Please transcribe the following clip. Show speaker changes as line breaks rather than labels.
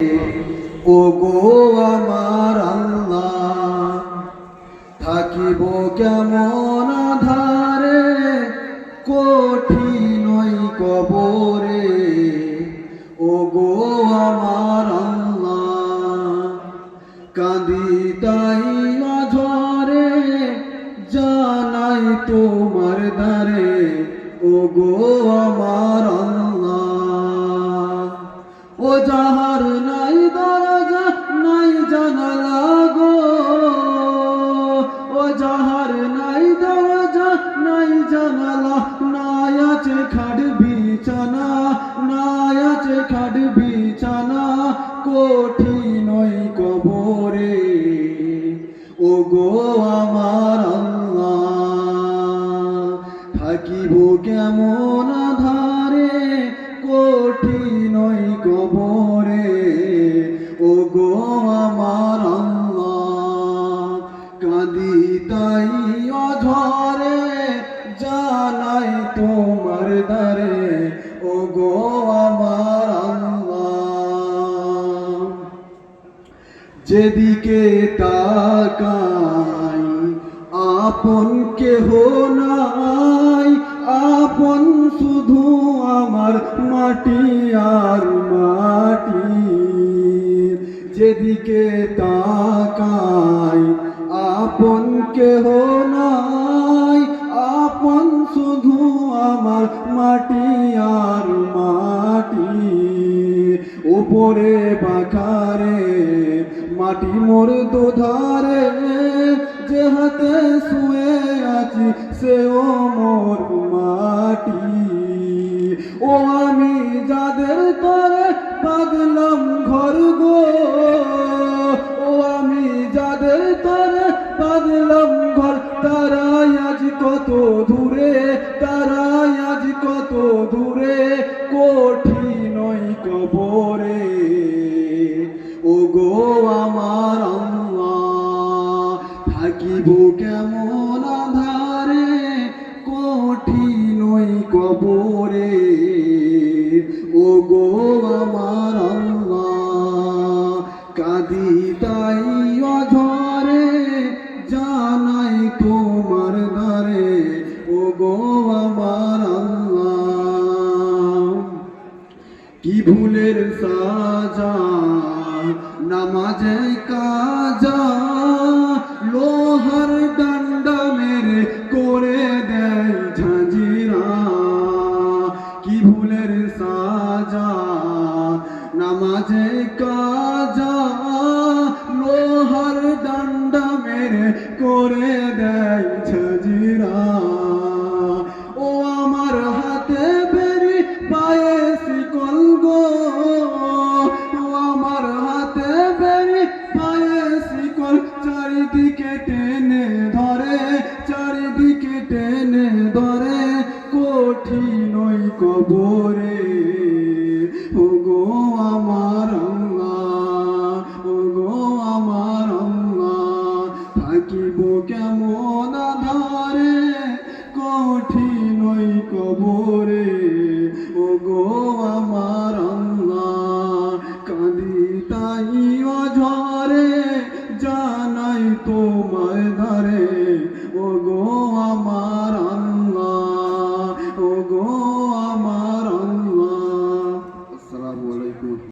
ও গো আমার থাকিব কেমন আধারে, কঠিন কবরে? ও গো আমার আল্লাহ, কাঁদি তাই অঝরে, জানাই তোমার দ্বারে। ও গো আমার যাহার নাই দরজা, নাই জানালা গো। ও যাহার নাই দরজা, নাই জানালা, নাই আছে খাট বিছানা, নাই আছে খাট বিছানা কবরে। ও গো আমার আল্লাহ, থাকিব কেমন যেদিকে তাকাই, আপন কেহ নাই। আপন শুধু আমার মাটি আর মাটি। যেদিকে তাকাই, আপন কেহ নাই। আপন শুধু আমার মাটি আর উপরে বাঁকারে মাটি মোর দুধারে, যে হাতে শুয়ে আছি সেও মোর মাটি। ও আমি যাদের তরে পাগলাম ঘর গো, ও আমি যাদের তরে পাগলাম ঘর, তারাই আজ কত দূরে কাঁদি অঝরে জানাই তোমার দ্বারে ও গো আমার কি ভুলের সাজা নামাজে কাজা কাজা লোহার ডান্ডা মেরে করে দেয় ছজিরা। ও আমার হাতে বেরি পায়ে শিকল গো। ও আমার হাতে বেরি পায়ে শিকল চারিদিকে টেনে ধরে, চারিদিকে টেনে ধরে। কঠিনই কবর more.